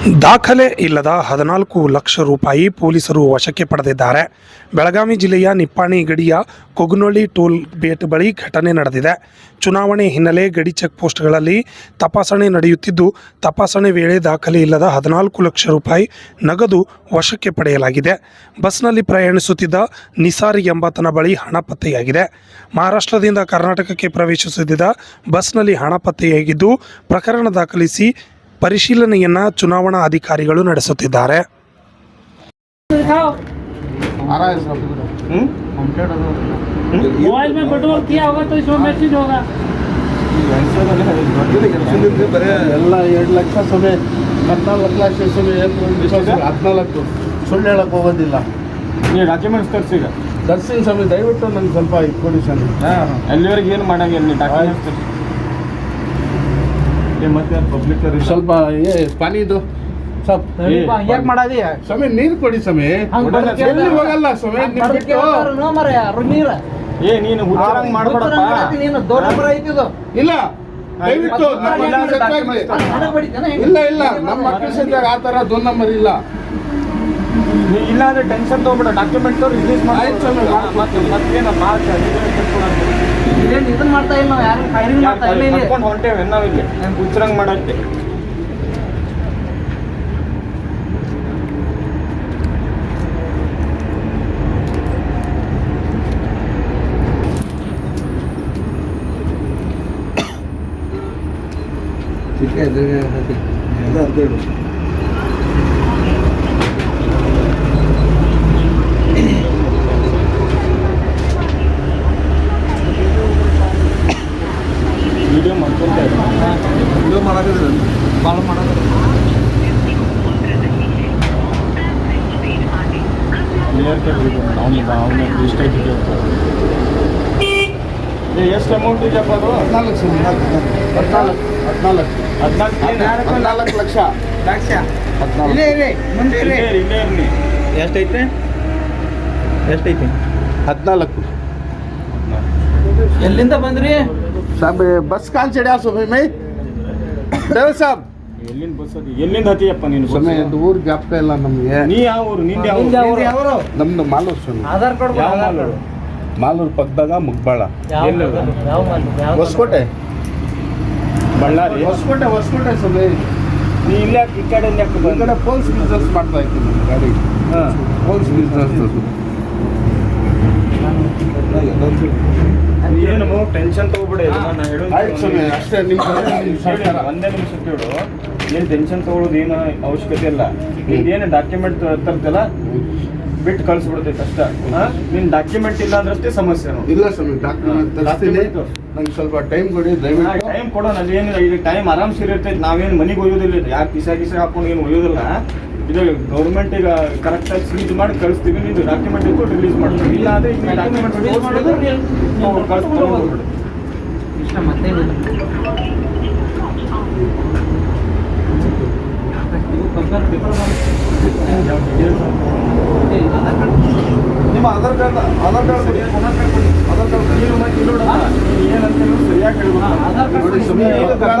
ದಾಖಲೆ ಇಲ್ಲದ ಹದಿನಾಲ್ಕು ಲಕ್ಷ ರೂಪಾಯಿ ಪೊಲೀಸರು ವಶಕ್ಕೆ ಪಡೆದಿದ್ದಾರೆ. ಬೆಳಗಾವಿ ಜಿಲ್ಲೆಯ ನಿಪ್ಪಾಣಿ ಗಡಿಯ ಕೊಗ್ನೊಳ್ಳಿ ಟೋಲ್ ಗೇಟ್ ಬಳಿ ಘಟನೆ ನಡೆದಿದೆ. ಚುನಾವಣೆ ಹಿನ್ನೆಲೆ ಗಡಿ ಚೆಕ್ ಪೋಸ್ಟ್ಗಳಲ್ಲಿ ತಪಾಸಣೆ ನಡೆಯುತ್ತಿದ್ದು, ತಪಾಸಣೆ ವೇಳೆ ದಾಖಲೆ ಇಲ್ಲದ ಹದಿನಾಲ್ಕು ಲಕ್ಷ ರೂಪಾಯಿ ನಗದು ವಶಕ್ಕೆ ಪಡೆಯಲಾಗಿದೆ. ಬಸ್ನಲ್ಲಿ ಪ್ರಯಾಣಿಸುತ್ತಿದ್ದ ನಿಸಾರಿ ಎಂಬಾತನ ಬಳಿ ಹಣ ಪತ್ತೆಯಾಗಿದೆ. ಮಹಾರಾಷ್ಟ್ರದಿಂದ ಕರ್ನಾಟಕಕ್ಕೆ ಪ್ರವೇಶಿಸುತ್ತಿದ್ದ ಬಸ್ನಲ್ಲಿ ಹಣ ಪತ್ತೆಯಾಗಿದ್ದು, ಪ್ರಕರಣ ದಾಖಲಿಸಿ ಪರಿಶೀಲನೆಯನ್ನ ಚುನಾವಣಾ ಅಧಿಕಾರಿಗಳು ನಡೆಸುತ್ತಿದ್ದಾರೆ. ಎಲ್ಲ ಎರಡು ಲಕ್ಷ ಲಕ್ಷ ಸುಳ್ಳು ಹೇಳಕ್ ಹೋಗೋದಿಲ್ಲ. ನೀವು ಡಾಕ್ಯುಮೆಂಟ್ಸ್ ತರಿಸಿ ಈಗ. ತರ್ಸಿನ ಸಮಯ ದಯವಿಟ್ಟು ನಂಗೆ ಸ್ವಲ್ಪ ಕೊಡಿ ಸರ್ ಎಲ್ಲಿವರೆಗೆ ಏನು ಮಾಡಂಗಿಲ್ಲ ನೀವು ಡಾಕ್ಯುಮೆಂಟ್ಸ್ ಸ್ವಲ್ಪ ಏ ಪಾನಿದು. ಸ್ವಲ್ಪ ಯಾಕೆ ಮಾಡೋದಿ? ಸ್ವಾಮಿ ನೀರು ಕೊಡಿ ಸ್ವಾಮಿ. ಎಲ್ಲಿ ಹೋಗಲ್ಲ ಸ್ವಾಮಿ ನಿಮ್ ಬಿಟ್ಟು ಏ ನೀನು ಹುಚ್ಚರಂಗ್ ಮಾಡ್ಬೇಡಪ್ಪ ಇಲ್ಲ ದಯವಿಟ್ಟು ನಮ್ಮ ಮಕ್ಳು ಸತ್ತಾಗ್ಲಿ. ಇಲ್ಲ ಇಲ್ಲ ನಮ್ಮ ಮಕ್ಕಳ ಆ ಥರ ದೊನ್ ನಂಬರ್ ಇಲ್ಲ. ನೀ ಇಲ್ಲ ಅಂದ್ರೆ ಟೆನ್ಷನ್ ತಗೋಬೇಡ ಡಾಕ್ಯುಮೆಂಟ್ ರಿಲೀಸ್ ಮಾಡಿ ಸ್ವಾಮಿ, ಮಾಡ್ಕೊಡ್ತೀನಿ. ಇದನ್ನ ಮಾಡ್ತಾ ಇಲ್ಲ ನಾವು ಯಾರು ಫೈರಿಂಗ್ ಮಾಡ್ತಾ ಇಲ್ಲ ಇಲ್ಲಿ ಹೊಂಟೇವೆ ನಾವಿಲ್ಲಿ ಹುಚ್ಚರಂಗ್ ಮಾಡಕ್ಕೆ. ವಿಡಿಯೋ ಹೇರ್ ಕಟ್ ಬಿಡ್ಬೋದು ಅವನಿಗೆ ಇಷ್ಟ ಎಷ್ಟು ಅಮೌಂಟ್ ಇದೆಯಪ್ಪ ಅದು ಹದಿನಾಲ್ಕು ಸರ್ ಹದಿನಾಲ್ಕು ಹದಿನಾಲ್ಕು ಹದಿನಾಲ್ಕು ನಾಲ್ಕು ಲಕ್ಷ ಲಕ್ಷ ಎಷ್ಟೈತೆ ಎಷ್ಟೈತೆ ಹದಿನಾಲ್ಕು ಎಲ್ಲಿಂದ ಬಂದ್ರಿ? ಸಾಬ್, ಬಸ್ ಕಾಲ್ ಚಡ್ಯಾ ಸುಬಿ ಡ್ರೈವರ್ ಸಾಬ್. ಎಲ್ಲಿಂದ ಬಸ್ ಅದು ಎಲ್ಲಿಂದ ಹತ್ತಿಯಪ್ಪ ನೀನು ಬಸ್? ಸಮಯ ಊರ್ ಜ್ಞಾಪಕ ಇಲ್ಲ ನಮಗೆ. ನೀ ಯಾವ ಊರು? ನಿಂದ ಯಾವ ಊರು? ನಮ್ದು ಮಾಲೂರು ಸ್ವಾಮಿ. ಆಧಾರ್ ಕಾರ್ಡ್ ಯಾವ ಮಾಲೂರು? ಮಾಲೂರು ಪಕ್ಕದಾಗ ಮುಗ್ಬಾಳ. ಎಲ್ಲಿ? ಹೊಸಕೋಟೆ. ಬಳ್ಳಾರಿ? ಹೊಸಕೋಟೆ ಹೊಸಕೋಟೆ ಸ್ವಾಮಿ. ನೀ ಇಲ್ಲ ಈ ಕಡೆ ಯಾಕೆ ಈ ಬಂದ? ಕಡೆ ಪೋಲ್ಸ್ ಬಿಸ್ನೆಸ್ ಮಾಡ್ತಾ ಇತ್ತು ನಮ್ಮ ಗಾಡಿ. ಪೋಲ್ಸ್ ಬಿಸ್ನೆಸ್. ಏನು ಟೆನ್ಷನ್ ತಗೋಬಿಡಿ ನಾನು ಹೇಳೋದು ಅಷ್ಟೇ ನಿಮ್ಮ ನಿಮ್ಮ ಒಂದೇ ನಿಮಿಷ ಕೇಳು ಏನು ಟೆನ್ಷನ್ ತಗೊಳ್ಳೋದು ಏನು ಅವಶ್ಯಕತೆ ಇಲ್ಲ. ಏನು ಡಾಕ್ಯುಮೆಂಟ್ ತರ್ತಲ್ಲ ಬಿಟ್ಟು ಕಳಿಸ್ಬಿಡ್ತೈತೆ ಅಷ್ಟ. ನಿನ್ ಡಾಕ್ಯುಮೆಂಟ್ ಇಲ್ಲ ಅಂದ್ರಷ್ಟೇ ಸಮಸ್ಯೆ ಇಲ್ಲ ಸ್ವಾಮಿ ಡಾಕ್ಯುಮೆಂಟ್. ನಂಗೆ ಸ್ವಲ್ಪ ಟೈಮ್ ಕೊಡಿ ದಯವಿಟ್ಟು. ಟೈಮ್ ಕೊಡೋಣ ಅದೇನಿಲ್ಲ ಈಗ ಟೈಮ್ ಆರಾಮ್ಸೆ ಇರ್ತೈತೆ ನಾವೇನು ಮನೆಗೆ ಒಯ್ಯೋದಿಲ್ಲ ಯಾರು ಪಿಸಾ ಕಿಸ ಹಾಕೊಂಡು ಏನು ಒಯ್ಯೋದಿಲ್ಲ ಇದು ಗೌರ್ಮೆಂಟ್ ಈಗ ಕರೆಕ್ಟಾಗಿ ಸೀಜ್ ಮಾಡಿ ಕಳಿಸ್ತೀವಿ. ನೀವು ಡಾಕ್ಯುಮೆಂಟ್ ಇತ್ತು ರಿಲೀಸ್ ಮಾಡ್ತೀವಿ. ಇಲ್ಲ ಅಂದ್ರೆ ಈಗ ಡಾಕ್ಯುಮೆಂಟ್ ರಿಲೀಸ್ ಮಾಡಿದ್ರೆ ನಾವು ಕಳ್ಸ್ಕೊಂಡು ಇಷ್ಟ ಮತ್ತೇನಿಲ್ಲ ನಿಮ್ಮ ಆಧಾರ್ ಕಾರ್ಡ್ ಆಧಾರ್ ಕಾರ್ಡ್ ಕೊಡಿ ಆಧಾರ್ ಕಾರ್ಡ್ ಕೊಡಿ ಆಧಾರ್ ಕಾರ್ಡ್ ನೀವು ಮತ್ತೆ ನೀನು ಏನಂತ ಹೇಳು ಸರಿಯಾಗಿ ಹೇಳ್ಬೇಕು. ಆಧಾರ್ ಕಾರ್ಡ್ ನೋಡಿ ಸುಮ್ಮನೆ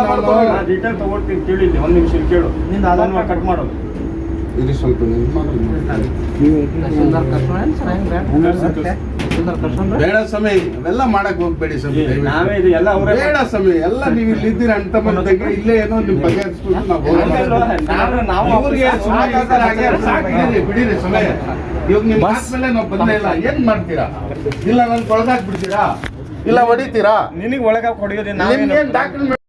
ನಾನು ಡೀಟೇಲ್ ತಗೊಳ್ತೀನಿ ಕೇಳಿ ಇಲ್ಲಿ ಒಂದು ನಿಮಿಷ ಕೇಳು. ನಿಂದ ಆಧಾರ್ ಕಾರ್ಡ್ ಕಟ್ ಮಾಡೋದು. ಇದು ಸ್ವಲ್ಪ ಬೇಡ? ಬೇಡ ಸಮಯ ಇವೆಲ್ಲ ಮಾಡಕ್ ಹೋಗ್ಬೇಡಿ ಸಮಯ ಏ, ನಾವೇ ಎಲ್ಲ ಅವರೇ ಬೇಡ ಸಮಯ ಎಲ್ಲ ನೀವು ಇಲ್ಲಿ ಇದ್ದೀರ ಅಂತ ಬಂದಾಗ ಇಲ್ಲೇ ಏನೋ ನಿಮ್ ಬಗೆಹರಿಸ್ಬಿಟ್ಟು ನಾವು ಅವ್ರಿಗೆ ನಾವು ನಾವು ಬಿಡಿರಿ, ಸಮಯ ಇವಾಗ ನಿಮ್ ಮೇಲೆ ನಾವು ಬಂದೇ ಇಲ್ಲ. ಏನ್ ಮಾಡ್ತೀರಾ? ಇಲ್ಲ ನನ್ ಕೊಳಗಾಕ್ ಬಿಡ್ತೀರಾ ಇಲ್ಲ ಹೊಡಿತೀರಾ? ನಿನಗೆ ಒಳಗೆ ಹೊಡೆಯೋದು ನಿಮ್ಗೇನ್ ಡಾಕ್ಯುಮೆಂಟ್